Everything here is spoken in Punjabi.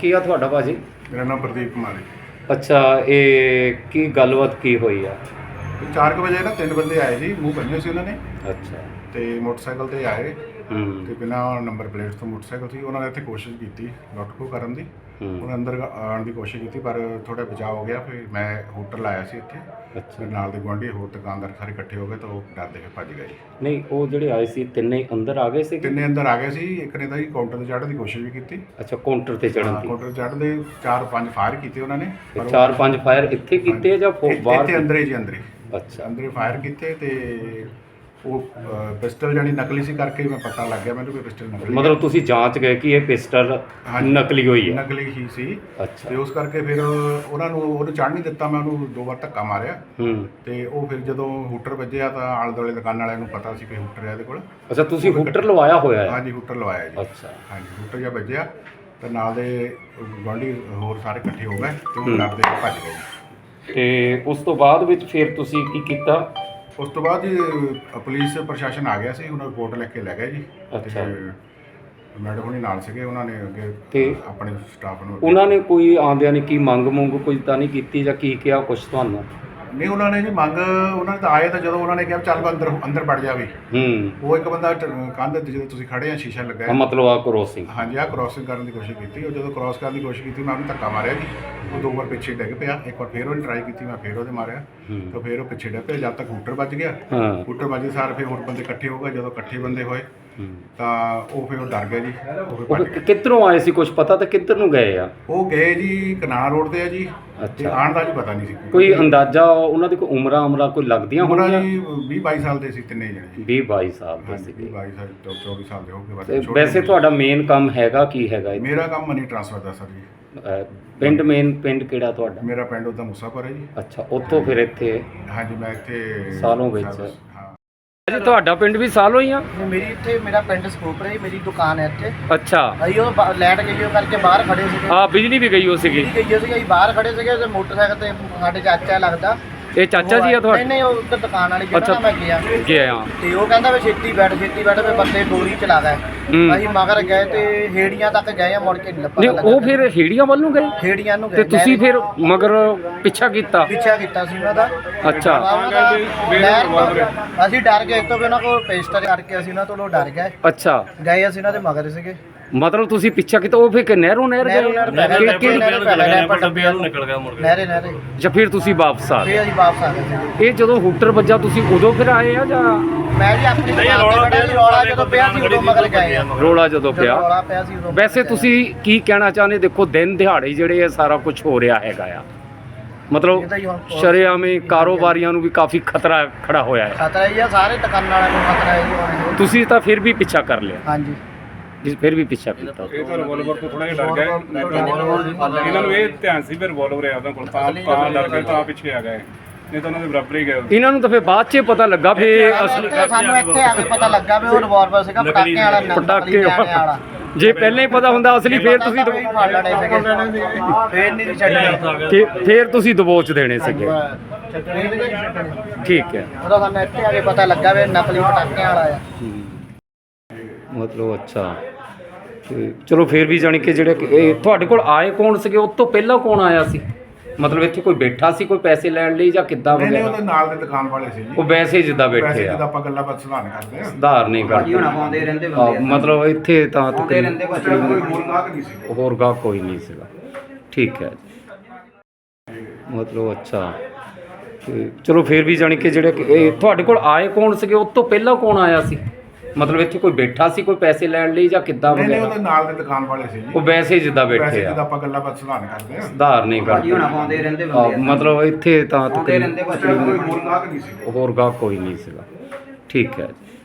ਕੀ ਆ ਤੁਹਾਡਾ ਭਾਜੀ? ਮੇਰਾ ਨਾਮ ਪ੍ਰਦੀਪ ਕੁਮਾਰ ਹੈ। ਅੱਛਾ ਇਹ ਕੀ ਗੱਲਬਾਤ ਕੀ ਹੋਈ ਆ? 4 ਵਜੇ ਨਾ ਤਿੰਨ ਬੰਦੇ ਆਏ ਜੀ ਮੂੰਹ ਬੰਨੇ ਸੀ ਉਹਨਾਂ ਨੇ। ਅੱਛਾ। ਤੇ ਮੋਟਰਸਾਈਕਲ ਤੇ ਆਏ। ਹੂੰ। ਤੇ ਬਿਨਾਂ ਨੰਬਰ ਪਲੇਟ ਤੋਂ ਮੋਟਰਸਾਈਕਲ ਸੀ ਉਹਨਾਂ ਨੇ ਇੱਥੇ ਕੋਸ਼ਿਸ਼ ਕੀਤੀ ਲੁੱਟ ਖੋਹ ਕਰਨ ਦੀ। ਉਹਨਾਂ ਅੰਦਰ ਆਉਣ ਦੀ ਕੋਸ਼ਿਸ਼ ਕੀਤੀ ਪਰ ਥੋੜਾ ਬਚਾਅ ਹੋ ਗਿਆ ਫਿਰ ਮੈਂ ਹੋਟਲ ਲਾਇਆ ਸੀ ਇੱਥੇ। ਅੱਛਾ। ਨਾਲ ਦੇ ਗੁਆਂਢੀ ਹੋਰ ਦੁਕਾਨਦਾਰ ਸਾਰੇ ਇਕੱਠੇ ਹੋ ਗਏ ਤਾਂ ਉਹ ਡਰਦੇ ਹੋਏ ਭੱਜ ਗਏ। ਨਹੀਂ ਉਹ ਜਿਹੜੇ ਆਏ ਸੀ ਤਿੰਨੇ ਹੀ ਅੰਦਰ ਆ ਗਏ ਸੀ? ਤਿੰਨੇ ਅੰਦਰ ਆ ਗਏ ਸੀ ਇੱਕ ਨੇ ਤਾਂ ਜੀ ਕਾਊਂਟਰ ਤੇ ਚੜ੍ਹਨ ਦੀ ਕੋਸ਼ਿਸ਼ ਵੀ ਕੀਤੀ। ਅੱਛਾ ਕਾਊਂਟਰ ਤੇ ਚੜਨ ਦੀ। ਕਾਊਂਟਰ ਚੜ੍ਹਨ ਦੇ ਚਾਰ ਪੰਜ ਫਾਇਰ ਕੀਤੇ ਉਹਨਾਂ ਨੇ ਤੇ ਪਰ ਉਹ- ਚਾਰ ਪੰਜ ਫਾਇਰ ਇੱਥੇ ਕੀਤੇ ਆ ਜਾਂ ਫੋ- ਇੱਥੇ- ਬਾਹਰ ਇੱਥੇ ਅੰਦਰੇ ਜੀ ਅੰਦਰੇ। ਅੱਛਾ। ਅੰਦਰੇ ਫਾਇਰ ਕੀਤੇ ਤੇ ਉਹ ਪਿਸਟਲ ਜਾਨੀ ਨਕਲੀ ਸੀ ਕਰਕੇ ਮੈਂ ਪਤਾ ਲੱਗ ਗਿਆ ਮੈਨੂੰ ਕਿ ਪਿਸਟਲ ਨਕਲੀ ਹੈ। ਮਤਲਬ ਤੁਸੀਂ ਜਾਂਚ ਗਏ ਕਿ ਇਹ ਪਿਸਟਲ ਹਾਂਜੀ। ਨਕਲੀ ਹੋਈ ਹੈ? ਨਕਲੀ ਹੀ ਸੀ। ਅੱਛਾ। ਤੇ ਉਸ ਕਰਕੇ ਫਿਰ ਉਹਨਾਂ ਨੂੰ ਉਹਨੂੰ ਚੜ੍ਹ ਨਹੀਂ ਦਿੱਤਾ ਮੈਂ ਉਹਨੂੰ ਦੋ ਵਾਰ ਧੱਕਾ ਮਾਰਿਆ। ਹੂੰ। ਤੇ ਉਹ ਫਿਰ ਜਦੋਂ ਹੂਟਰ ਵੱਜਿਆ ਤਾਂ ਆਲੇ ਦੁਆਲੇ ਦੁਕਾਨ ਵਾਲਿਆਂ ਨੂੰ ਪਤਾ ਸੀ ਕਿ ਹੂਟਰ ਹੈ ਇਹਦੇ ਕੋਲ। ਅੱਛਾ ਤੁਸੀਂ ਹੂਟਰ ਲਵਾਇਆ ਹੋਇਆ ਹੈ? ਹਾਂਜੀ ਹੂਟਰ ਲਵਾਇਆ ਜੀ। ਅੱਛਾ। ਹਾਂਜੀ ਹੂਟਰ ਜਿਹਾ ਵੱਜਿਆ ਤੇ ਨਾਲ ਦੇ ਗੁਆਂਢੀ ਹੋਰ ਸਾਰੇ ਇਕੱਠੇ ਹੋ ਗਏ ਤੇ ਉਹ ਡਰਦੇ ਭੱਜ ਗਏ। ਤੇ ਉਸ ਤੋਂ ਬਾਅਦ ਵਿੱਚ ਫਿਰ ਤੁਸੀਂ ਕੀ ਕੀਤਾ? ਉਸ ਤੋਂ ਬਾਅਦ ਜੀ ਅ, ਪੁਲਿਸ ਪ੍ਰਸ਼ਾਸਨ ਆ ਗਿਆ ਸੀ ਉਹਨਾਂ ਰਿਪੋਰਟ ਲਿਖ ਕੇ ਲੈ ਗਏ ਜੀ ਅੱਛਾ। ਮੈਡਮ ਹੁਣੀ ਨਾਲ ਸੀਗੇ ਉਹਨਾਂ ਨੇ ਅੱਗੇ ਤੇ ਆਪਣੇ ਸਟਾਫ ਨੂੰ ਉਹਨਾਂ ਨੇ ਕੋਈ ਆਂਦਿਆਂ ਨੇ ਕੀ ਮੰਗ ਮੁੰਗ ਕੋਈ ਤਾਂ ਨਹੀਂ ਕੀਤੀ ਜਾਂ ਕੀ ਕਿਹਾ ਕੁਛ ਤੁਹਾਨੂੰ ਨਹੀਂ ਉਹਨਾਂ ਨੇ ਜੀ ਮੰਗ ਉਹਨਾਂ ਨੇ ਤਾਂ ਆਏ ਤਾਂ ਜਦੋਂ ਉਹਨਾਂ ਨੇ ਕਿਹਾ ਚੱਲ ਬਾ ਅੰਦਰ ਅੰਦਰ ਵੜ ਜਾਵੇ ਹੂੰ। ਉਹ ਇੱਕ ਬੰਦਾ ਟ- ਕੰਧ ਤੇ ਜਦੋਂ ਤੁਸੀਂ ਖੜੇ ਆ ਸ਼ੀਸ਼ਾ ਲੱਗਾ ਹੈ। ਮਤਲਬ ਆ ਕ੍ਰੋਸਿੰਗ ਹਾਂਜੀ ਆ ਕ੍ਰਾਸਿੰਗ ਕਰਨ ਦੀ ਕੋਸ਼ਿਸ਼ ਕੀਤੀ। ਉਹ ਜਦੋਂ ਕ੍ਰਾਸ ਕਰਨ ਦੀ ਕੋਸ਼ਿਸ਼ ਕੀਤੀ ਮੈਂ ਉਹਨੂੰ ਧੱਕਾ ਮਾਰਿਆ ਜੀ। ਉਹ ਦੋ ਵਾਰ ਪਿੱਛੇ ਡਿੱਗ ਪਿਆ। ਇੱਕ ਵਾਰ ਫੇਰ ਉਹਨੇ ਟਰਾਈ ਕੀਤੀ ਮੈਂ ਫੇਰ ਉਹਦੇ ਮਾਰਿਆ। ਤਾਂ ਫੇਰ ਉਹ ਪਿੱਛੇ ਡਿੱਗ ਪਿਆ। ਜਦ ਤੱਕ ਹੂਟਰ ਵੱਜ ਗਿਆ ਹਾਂ। ਹੂਟਰ ਵੱਜੇ ਸਾਰ ਫੇਰ ਹੋਰ ਬੰਦੇ ਇਕੱਠੇ ਹੋ ਗਏ। ਜਦੋਂ ਇਕੱਠੇ ਬੰਦੇ ਹੋਏ। ਤਾਂ ਉਹ ਫਿਰ ਉਹ ਡਰ ਗਿਆ ਜੀ। ਉਹ ਫਿਰ ਕਿੱਧਰੋਂ ਆਏ ਸੀ ਕੁਝ ਪਤਾ? ਤਾਂ ਕਿੱਧਰ ਨੂੰ ਗਏ ਆ? ਉਹ ਗਏ ਜੀ ਕਨਾਲਾ ਰੋਡ ਤੇ ਆ ਜੀ। ਤੇ ਅੱਛਾ ਆਣ ਦਾ ਜੀ ਪਤਾ ਨਹੀਂ ਸੀ। ਕੋਈ ਅੰਦਾਜ਼ਾ ਉਹਨਾਂ ਦੀ ਕੋਈ ਉਮਰਾਂ ਉਮਰਾਂ ਕੋਈ ਲੱਗਦੀਆਂ ਹੋਣਗੀਆਂ? ਜੀ 20 22 ਸਾਲ ਦੇ ਸੀ ਤਿੰਨੇ ਜਣੇ। ਜੀ 20 22 ਸਾਲ ਦੇ ਹਾਂਜੀ ਸੀਗੇ। 22 ਸਾਲ ਤੋਂ 24 ਸਾਲ ਦੇ ਹੋ ਗਏ ਤੇ ਬਸ ਵੈਸੇ। ਤੁਹਾਡਾ ਮੇਨ ਕੰਮ ਹੈਗਾ ਕੀ ਹੈਗਾ ਇਹ? ਮੇਰਾ ਕੰਮ ਮਨੀ ਟ੍ਰਾਂਸਫਰ ਦਾ ਸਰ ਜੀ। ਅਹ ਪਿੰਡ ਮੇਨ ਪਿੰਡ ਕਿਹੜਾ ਤੁਹਾਡਾ? ਮੇਰਾ ਪਿੰਡ ਉਹਦਾ ਮੁਸਾਫਰ ਹੈ ਜੀ। ਅੱਛਾ ਉੱਥੋਂ ਫਿਰ ਇੱਥੇ ਹਾਂਜੀ ਮੈਂ ਇੱਥੇ ਸਾਲੋਂ ਵਿੱਚ। ਹਾਂ ਜੀ ਤੁਹਾਡਾ ਪਿੰਡ ਵੀ ਸਾਲੋ ਹੀ ਆ? ਮੇਰੀ ਇੱਥੇ ਮੇਰਾ ਪਿੰਡ ਸਕੂਪਰ ਹੈ ਮੇਰੀ ਦੁਕਾਨ ਹੈ ਇੱਥੇ। ਅੱਛਾ। ਅਸੀਂ ਉਹ ਬਾ- ਲਾਈਟ ਗਈ ਉਹ ਕਰਕੇ ਬਾਹਰ ਖੜੇ ਸੀਗੇ। ਆ ਬਿਜਲੀ ਵੀ ਗਈ ਹੋ ਸੀਗੀ। ਗਈ ਸੀਗੇ ਅਸੀਂ ਬਾਹਰ ਖੜੇ ਸੀਗੇ ਤੇ ਮੋਟਰਸਾਈਕਲ ਤੇ ਸਾਡੇ ਚਾਚਾ ਲੱਗਦਾ। ਇਹ ਚਾਚਾ ਜੀ ਆ ਨਹੀਂ ਤੁਹਾਡੇ? ਨਹੀਂ ਉਹ ਉੱਧਰ ਦੁਕਾਨ ਵਾਲੀ ਅੱਛਾ। ਜਿਹੜਾ ਮੈਂ ਗਿਆ। ਗਿਆ ਆ। ਤੇ ਉਹ ਕਹਿੰਦਾ ਵੀ ਛੇਤੀ ਬੈਠ ਛੇਤੀ ਬੈਠ ਵੀ ਬੰਦੇ ਗੋਲੀ ਚਲਾ ਗਏ ਹੂੰ। ਅਸੀਂ ਮਗਰ ਗਏ ਤੇ ਹੇੜੀਆਂ ਤੱਕ ਗਏ ਆ ਮੁੜ ਕੇ ਨਹੀਂ ਨਹੀਂ ਉਹ ਫਿਰ ਹੇੜੀਆਂ ਵੱਲ ਨੂੰ ਗਏ? ਹੇੜੀਆਂ ਨੂੰ ਤੇ ਗਏ ਤੁਸੀਂ ਫਿਰ ਮਗਰ ਪਿੱਛਾ ਕੀਤਾ? ਪਿੱਛਾ ਕੀਤਾ ਸੀ ਉਹਨਾਂ ਦਾ। ਅੱਛਾ। ਲਹਿਰ ਤੋਂ- ਅਸੀਂ ਡਰ ਗਏ ਤੋਂ ਵੀ ਉਹਨਾਂ ਕੋਲ ਪੇਸਟਰ ਕਰਕੇ ਅਸੀਂ ਉਹਨਾਂ ਤੋਂ ਡਰ ਗਏ। ਅੱਛਾ। ਗਏ ਅਸੀਂ ਉਹਨਾਂ ਦੇ ਮਗਰ ਸੀਗੇ। ਮਤਲਬ ਤੁਸੀਂ ਪਿੱਛਾ ਕੀਤਾ ਉਹ ਫਿਰ ਕਿ ਨਹਿਰੋਂ ਨਹਿਰ ਨਹਿਰੋਂ ਗਏ ਨਹਿਰ ਪੈ ਗਏ ਕਿ- ਕਿ- ਨਹਿਰ ਪੈ ਗਏ ਡੱਬਿਆਂ ਨੂੰ ਨਿਕਲ ਗਿਆ ਮੁੜ ਕੇ। ਨਹਿਰੇ ਨਹਿਰੇ। ਜਾਂ ਫਿਰ ਤੁਸੀਂ ਵਾਪਸ ਆ ਗਏ? ਫੇਰ ਅਸੀਂ ਵਾਪਸ ਆ ਗਏ। ਇਹ ਜਦੋਂ ਹੂਟਰ ਵੱਜਾ ਤੁਸੀਂ ਉਦੋਂ ਫਿਰ ਆਏ ਆ ਜਾਂ ਮੈਂ ਜੀ ਆਪਣੀ ਦੁਕਾਨ ਤੇ ਰੌਲਾ ਜਦੋਂ ਪਿਆ ਸੀ ਉਦੋਂ ਮਗਰ ਗਏ ਆ। ਰੋਲਾ ਜਦੋਂ ਜਦੋਂ ਪਿਆ। ਰੌਲਾ ਪਿਆ ਸੀ ਉਦੋਂ ਵੈਸੇ। ਤੁਸੀਂ ਕੀ ਕਹਿਣਾ ਚਾਹੁੰਦੇ? ਦੇਖੋ ਦਿਨ ਦਿਹਾੜੇ ਜਿਹੜੇ ਇਹ ਸਾਰਾ ਕੁਝ ਹੋ ਰਿਹਾ ਹੈਗਾ ਆ। ਮਤਲਬ ਇਹ ਤਾਂ ਜੀ ਹੁਣ ਬਹੁਤ- ਸ਼ਰੇਆਮੀ ਕਾਰੋਬਾਰੀਆਂ ਨੂੰ ਵੀ ਕਾਫੀ ਖਤਰਾ ਖੜਾ ਹੋਇਆ ਹੈ ਖਤਰਾ ਹੀ ਆ ਸਾਰੇ ਦੁਕਾਨਾਂ ਵਾਲਿਆਂ ਨੂੰ ਖਤਰਾ ਹੈ ਜੀ ਹੁਣ ਇਹ। ਤੁਸੀਂ ਤਾਂ ਫਿਰ ਵੀ ਪਿੱਛਾ ਕਰ ਲਿਆ। ਹਾਂਜੀ। ਫਿਰ ਵੀ ਪਿੱਛਾ ਕੀਤਾ ਇਹ ਤਾਂ ਰਿਵੋਲਵਰ ਤੋਂ ਥੋੜਾ ਜਿਹਾ ਡਰ ਗਏ ਇਹਨਾਂ ਨੂੰ ਇਹ ਧਿਆਨ ਸੀ ਵੀ ਰਿਵੋਲਵਰ ਹੈ ਉਹਨਾਂ ਕੋਲ ਤਾਂ ਤਾਂ ਡਰ ਗਏ ਤਾਂ ਪਿੱਛੇ ਆ ਗਏ। ਨਹੀਂ ਤਾਂ ਉਹਨਾਂ ਦੇ ਬਰਾਬਰ ਹੀ ਗਏ ਇਹਨਾਂ ਨੂੰ ਤਾਂ ਫਿਰ ਬਾਅਦ 'ਚ ਪਤਾ ਲੱਗਾ ਫਿਰ ਅਸਲੀ ਇੱਥੇ ਸਾਨੂੰ ਇੱਥੇ ਆ ਕੇ ਪਤਾ ਲੱਗਾ ਵੀ ਉਹ ਰਿਵਾਲਵਰ ਸੀਗਾ ਪਟਾਕੇ ਵਾਲਾ ਨਕਲੀ ਪਟਾਕੇ ਨਿਆਣੇ ਵਾਲਾ। ਜੇ ਪਹਿਲਾਂ ਹੀ ਪਤਾ ਹੁੰਦਾ ਅਸਲੀ ਫਿਰ ਤੁਸੀਂ ਫੇਰ ਨਹੀਂ ਛੱਡਣੇ। ਕਿ ਫਿਰ ਤੁਸੀਂ ਦਬੋਚ ਦੇਣੇ ਸੀਗੇ। ਠੀਕ ਹੈ। ਉਹਦਾ ਸਾਨੂੰ ਇੱਥੇ ਆ ਕੇ ਪਤਾ ਲੱਗਾ ਵੀ ਨਕਲੀ ਪਟਾਕਿਆਂ ਵਾਲਾ ਆ। ਮਤਲਬ ਅੱਛਾ। ਤੇ ਚਲੋ ਫਿਰ ਵੀ ਜਾਣੀ ਕਿ ਜਿਹੜੇ ਕਿ ਇਹ ਤੁਹਾਡੇ ਕੋਲ ਆਏ ਕੌਣ ਸੀਗੇ? ਉਸ ਤੋਂ ਪਹਿਲਾਂ ਕੌਣ ਆਇਆ ਸੀ? ਮਤਲਬ ਇੱਥੇ ਕੋਈ ਬੈਠਾ ਸੀ ਕੋਈ ਪੈਸੇ ਲੈਣ ਲਈ ਜਾਂ ਕਿੱਦਾਂ ਨਹੀਂ ਨਹੀਂ ਵਗੈਰਾ? ਉਹਦੇ ਨਾਲ ਦੇ ਦੁਕਾਨ ਵਾਲੇ ਸੀ ਜੀ। ਉਹ ਵੈਸੇ ਹੀ ਜਿੱਦਾਂ ਵੈਸੇ ਬੈਠੇ ਜਦੋਂ ਆ ਆਪਾਂ ਗੱਲਾਂ ਬਾਤ ਸੁਧਾਰਨ ਕਰਦੇ ਆ। ਸੁਧਾਰ ਨਹੀਂ ਕਰਦੇ ਆਉਂਦੇ ਰਹਿੰਦੇ ਆਹ, ਮਤਲਬ ਇੱਥੇ ਤਾਂ ਤਕਰੀਬਨ ਉਸ ਟਾਈਮ ਕੋਈ ਹੋਰ ਗਾਹਕ ਨਹੀਂ ਸੀ ਹੋਰ ਗਾ ਕੋਈ ਨਹੀਂ ਸੀਗਾ। ਠੀਕ ਹੈ ਜੀ। ਮਤਲਬ ਅੱਛਾ। ਤੇ ਚਲੋ ਫਿਰ ਵੀ ਜਾਣੀ ਕਿ ਜਿਹੜੇ ਕਿ ਇਹ ਤੁਹਾਡੇ ਕੋਲ ਆਏ ਕੌਣ ਸੀਗੇ? ਉਸ ਤੋਂ ਪਹਿਲਾਂ ਕੌਣ ਆਇਆ ਸੀ? ਮਤਲਬ ਇੱਥੇ ਕੋਈ ਬੈਠਾ ਸੀ ਕੋਈ ਪੈਸੇ ਲੈਣ ਲਈ ਜਾਂ ਕਿੱਦਾਂ ਨਹੀਂ ਨਹੀਂ ਵਗੈਰਾ? ਉਹਦੇ ਨਾਲ ਦੇ ਦੁਕਾਨ ਵਾਲੇ ਸੀ ਜੀ। ਉਹ ਵੈਸੇ ਹੀ ਜਿੱਦਾਂ ਵੈਸੇ ਬੈਠੇ ਜਦੋਂ ਆ ਆਪਾਂ ਗੱਲਾਂ ਬਾਤ ਸੁਧਾਰਨ ਕਰਦੇ ਆ। ਸੁਧਾਰ ਨਹੀਂ ਕਰਦੇ। ਆਉਂਦੇ ਰਹਿੰਦੇ ਆਹ, ਮਤਲਬ ਇੱਥੇ ਤਾਂ ਤਕਰੀਬਨ ਉਸ ਟਾਈਮ ਕੋਈ ਹੋਰ ਗਾਹਕ ਨਹੀਂ ਸੀ। ਹੋਰ ਗਾ ਕੋਈ ਨਹੀਂ ਸੀਗਾ। ਠੀਕ ਹੈ ਜੀ।